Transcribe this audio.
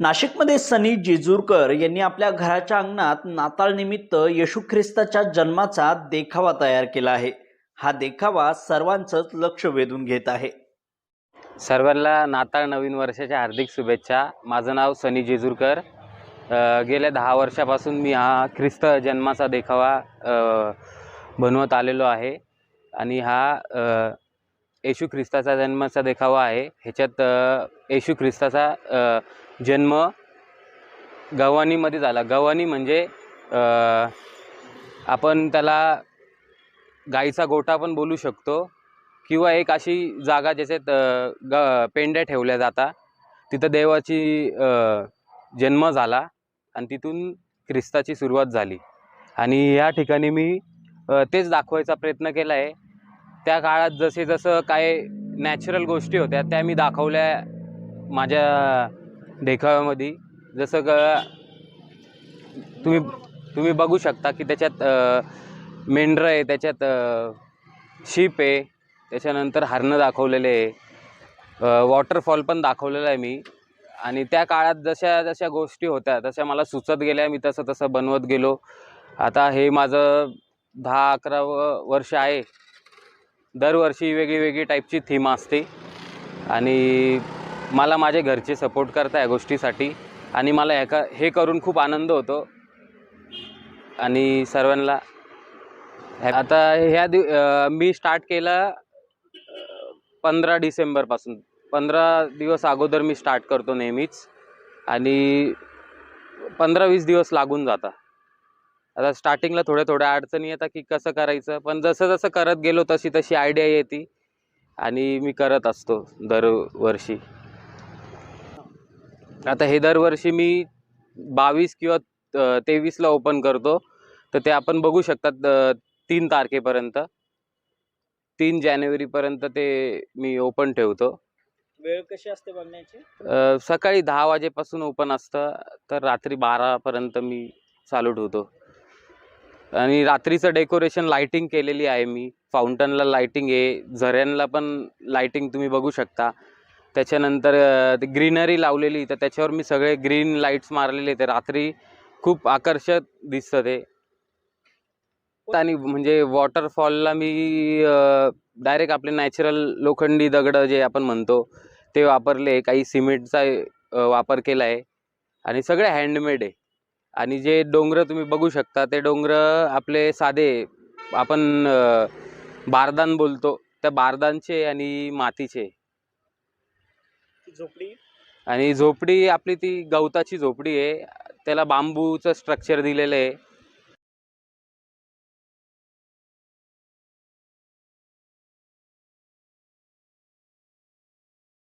नाशिकमध्ये सनी जेजूरकर यांनी आपल्या घराच्या अंगणात नाताळ निमित्त येशू ख्रिस्ताच्या जन्माचा देखावा तयार केला आहे. हा देखावा सर्वांचंच लक्ष वेधून घेत आहे. सर्वांना नाताळ नवीन वर्षाच्या हार्दिक शुभेच्छा. माझं नाव सनी जेजूरकर. गेल्या दहा वर्षापासून मी हा ख्रिस्त जन्माचा देखावा बनवत आलेलो आहे. आणि हा येशू ख्रिस्ताचा जन्माचा देखावा आहे. ह्याच्यात येशू ख्रिस्ताचा जन्म गव्हाणीमध्ये झाला. गव्हाणी म्हणजे आपण त्याला गाईचा गोठा पण बोलू शकतो किंवा एक अशी जागा ज्याच्यात ग पेंड्या ठेवल्या जातात तिथं देवाची जन्म झाला आणि तिथून ख्रिस्ताची सुरुवात झाली. आणि या ठिकाणी मी तेच दाखवायचा प्रयत्न केला आहे त्या काळात जसे जसं काय नॅचरल गोष्टी होत्या त्या मी दाखवल्या माझ्या देखाव्यामध्ये. जसं क तुम्ही तुम्ही बघू शकता की त्याच्यात मेंढरं आहे त्याच्यात शीप आहे त्याच्यानंतर हरणं दाखवलेले आहे. वॉटरफॉल पण दाखवलेला आहे मी. आणि त्या काळात जशा जशा गोष्टी होत्या तशा मला सुचत गेल्या मी तसं तसं बनवत गेलो. आता हे माझं दहा अकरावं वर्ष आहे. दरवर्षी वेगळी वेगळी टाईपची थीम असते. आणि मला माझे घरचे सपोर्ट करता या गोष्टीसाठी. आणि मला ह्या हे करून खूप आनंद होतो. आणि सर्वांना आता ह्या दिव मी स्टार्ट केलं पंधरा डिसेंबरपासून पंधरा दिवस अगोदर मी स्टार्ट करतो नेहमीच. आणि पंधरा वीस दिवस लागून जातात. आता स्टार्टिंगला थोड्या थोड्या अडचणी येतात की कसं करायचं पण जसं जसं करत गेलो तशी तशी आयडिया येते. आणि मी करत असतो दरवर्षी. आता हे दरवर्षी मी बावीस किंवा तेवीसला ओपन करतो. तर ते आपण बघू शकतात तीन तारखेपर्यंत. तीन जानेवारीपर्यंत ते मी ओपन ठेवतो. वेळ कशी असते बघण्याची? सकाळी दहा वाजेपासून ओपन असतं. तर रात्री बारापर्यंत मी चालू ठेवतो. आणि रात्रीचं डेकोरेशन लाइटिंग केलेली आहे मी. फाउंटनला लाइटिंग आहे. झऱ्यांना पण लाइटिंग तुम्ही बघू शकता. त्याच्यानंतर ते ग्रीनरी लावलेली तर त्याच्यावर मी सगळे ग्रीन लाईट्स मारलेले ते रात्री खूप आकर्षक दिसतं ते. आणि म्हणजे वॉटरफॉलला मी डायरेक्ट आपले नॅचरल लोखंडी दगडं जे आपण म्हणतो ते वापरले. काही सिमेंटचा वापर केला आहे आणि सगळे हँडमेड आहे. आणि जे डोंगरं तुम्ही बघू शकता ते डोंगरं आपले साधे आपण बारदान बोलतो. त्या बारदानचे आणि मातीचे. झोपडी? आणि झोपडी आपली ती गवताची झोपडी आहे. त्याला बांबूचं स्ट्रक्चर दिलेलं आहे.